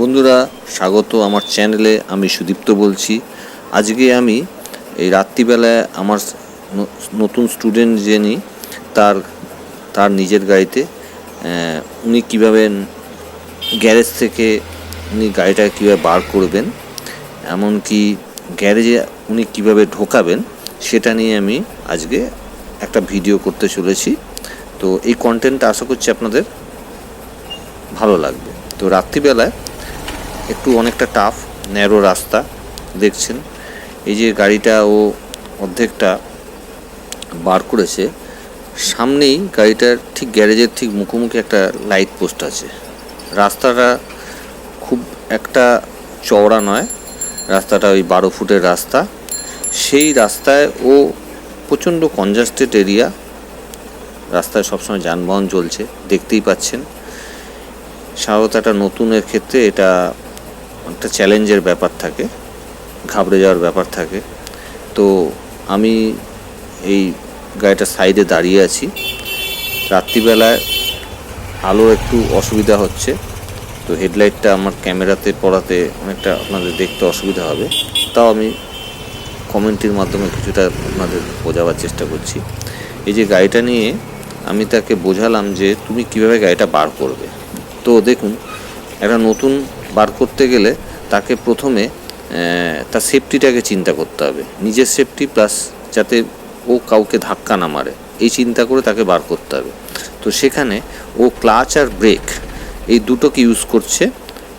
বন্ধুরা, স্বাগত আমার চ্যানেলে, আমি সুদীপ্ত বলছি। আজকে আমি এই রাত্রিবেলায় আমার নতুন স্টুডেন্ট যিনি, তার তার নিজের গাড়িতে উনি কীভাবে গ্যারেজ থেকে উনি গাড়িটা কীভাবে বার করবেন, এমনকি গ্যারেজে উনি কীভাবে ঢোকাবেন, সেটা নিয়ে আমি আজকে একটা ভিডিও করতে চলেছি। তো এই কন্টেন্টটা আশা করছি আপনাদের ভালো লাগবে। তো রাত্রিবেলায় একটু অনেকটা টাফ ন্যারো রাস্তা দেখছেন। এই যে গাড়িটা ও অর্ধেকটা বার করেছে, সামনেই গাড়িটার ঠিক গ্যারেজের ঠিক মুখোমুখি একটা লাইট পোস্ট আছে। রাস্তাটা খুব একটা চওড়া নয়, রাস্তাটা ওই বারো ফুটের রাস্তা। সেই রাস্তায় ও প্রচণ্ড কনজাস্টেড এরিয়া রাস্তায় সবসময় যানবাহন চলছে, দেখতেই পাচ্ছেন। স্বাভাবিক একটা নতুনের ক্ষেত্রে এটা একটা চ্যালেঞ্জের ব্যাপার থাকে, ঘাবড়ে যাওয়ার ব্যাপার থাকে। তো আমি এই গাড়িটার সাইডে দাঁড়িয়ে আছি। রাত্রিবেলায় আলো একটু অসুবিধা হচ্ছে, তো হেডলাইটটা আমার ক্যামেরাতে পড়াতে অনেকটা আপনাদের দেখতে অসুবিধা হবে। তাও আমি কমেন্টের মাধ্যমে কিছুটা আপনাদের বোঝাবার চেষ্টা করছি। এই যে গাড়িটা নিয়ে আমি তাকে বোঝালাম যে তুমি কীভাবে গাড়িটা বার করবে। তো দেখুন, একটা নতুন বার করতে গেলে তাকে প্রথমে তার সেফটিটাকে চিন্তা করতে হবে। নিজের সেফটি প্লাস যাতে ও কাউকে ধাক্কা না মারে, এই চিন্তা করে তাকে বার করতে হবে। তো সেখানে ও ক্লাচ আর ব্রেক এই দুটোকে ইউজ করছে।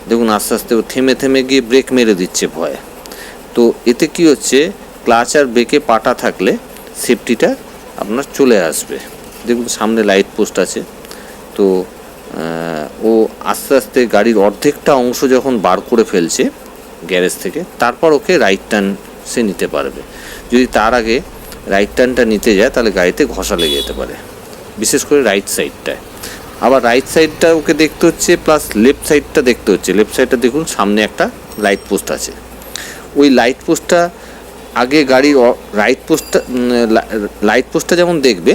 দেখুন আস্তে আস্তে ও থেমে থেমে গিয়ে ব্রেক মেরে দিচ্ছে ভয়ে। তো এতে কি হচ্ছে ক্লাচ আর ব্রেকে পাটা থাকলে সেফটিটা আপনার চলে আসবে। দেখুন সামনে লাইট পোস্ট আছে। তো আস্তে আস্তে গাড়ির অর্ধেকটা অংশ যখন বার করে ফেলছে গ্যারেজ থেকে, তারপর ওকে রাইট টার্ন সে নিতে পারবে। যদি তার আগে রাইট টার্নটা নিতে যায়, তাহলে গাড়িতে ঘষা লেগে যেতে পারে, বিশেষ করে রাইট সাইডটায় আবার রাইট সাইডটা ওকে দেখতে হচ্ছে প্লাস লেফট সাইডটা দেখতে হচ্ছে। লেফট সাইডটা দেখুন, সামনে একটা লাইট পোস্ট আছে। ওই লাইট পোস্টটা আগে গাড়ির রাইট পোস্টটা লাইট পোস্টটা যেমন দেখবে,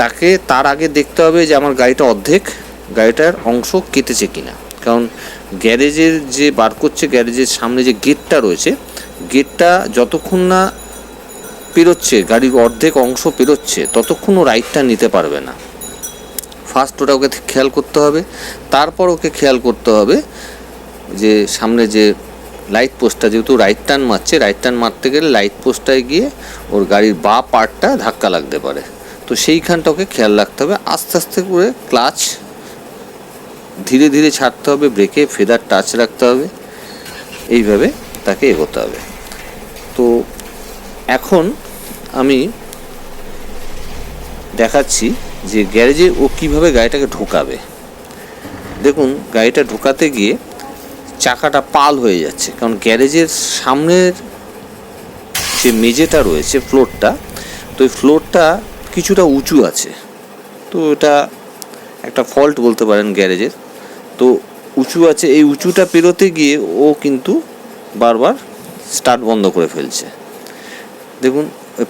তাকে তার আগে দেখতে হবে যে আমার গাড়িটা অর্ধেক গাড়িটার অংশ কেটেছে কিনা। কারণ গ্যারেজের যে বার করছে, গ্যারেজের সামনে যে গেটটা রয়েছে, গেটটা যতক্ষণ না পেরোচ্ছে, গাড়ির অর্ধেক অংশ পেরোচ্ছে, ততক্ষণ ও রাইটটা নিতে পারবে না। ফার্স্ট ওটা ওকে খেয়াল করতে হবে, তারপর ওকে খেয়াল করতে হবে যে সামনে যে লাইট পোস্টটা যেহেতু রাইট টার্ন মারছে রাইট টার্ন মারতে গেলে লাইট পোস্টটায় গিয়ে ওর গাড়ির বা পার্টটা ধাক্কা লাগতে পারে। তো সেইখানটা ওকে খেয়াল রাখতে হবে। আস্তে আস্তে করে ক্লাচ ধীরে ধীরে ছাড়তে হবে ব্রেকে ফেদার টাচ রাখতে হবে, এইভাবে তাকে এগোতে হবে। তো এখন আমি দেখাচ্ছি যে গ্যারেজে ও কীভাবে গাড়িটাকে ঢোকাবে। দেখুন, গাড়িটা ঢোকাতে গিয়ে চাকাটা পাল হয়ে যাচ্ছে, কারণ গ্যারেজের সামনের যে মেঝেটা রয়েছে ফ্লোরটা তো ওই ফ্লোরটা কিছুটা উঁচু আছে। তো এটা একটা ফল্ট বলতে পারেন গ্যারেজের। তো উঁচু আছে, এই উঁচুটা পেরোতে গিয়ে ও কিন্তু বারবার স্টার্ট বন্ধ করে ফেলছে। দেখুন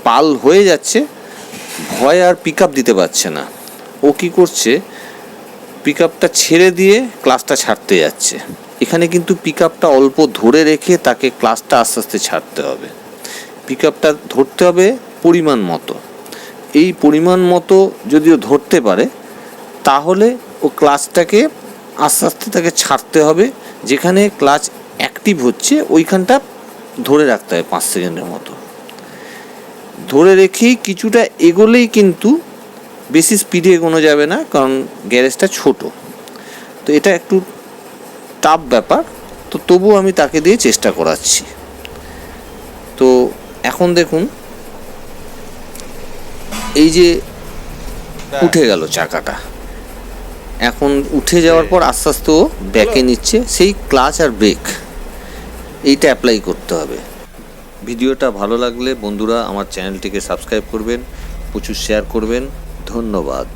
পাল হয়ে যাচ্ছে, ভয় আর পিক দিতে পারছে না। ও কি করছে পিক ছেড়ে দিয়ে ক্লাসটা ছাড়তে যাচ্ছে। এখানে কিন্তু পিক অল্প ধরে রেখে তাকে ক্লাসটা আস্তে আস্তে ছাড়তে হবে। পিক ধরতে হবে পরিমাণ মতো। এই পরিমাণ মতো যদিও ধরতে পারে, তাহলে ও ক্লাচটাকে আস্তে আস্তে তাকে ছাড়তে হবে। যেখানে ক্লাচ অ্যাক্টিভ হচ্ছে ওইখানটা ধরে রাখতে হবে পাঁচ সেকেন্ডের মতো। ধরে রেখেই কিছুটা এগোলেই কিন্তু বেশি স্পিডে এগোনো যাবে না কারণ গ্যারেজটা ছোট। তো এটা একটু টাফ ব্যাপার। তো তবুও আমি তাকে দিয়ে চেষ্টা করাচ্ছি। তো এখন দেখুন এই যে উঠে গেল চাকাটা। এখন উঠে যাওয়ার পর আস্তে আস্তে ও ব্যাকে নিচ্ছে। সেই ক্লাচ আর ব্রেক এইটা অ্যাপ্লাই করতে হবে। ভিডিওটা ভালো লাগলে বন্ধুরা আমার চ্যানেলটিকে সাবস্ক্রাইব করবেন প্রচুর শেয়ার করবেন। ধন্যবাদ।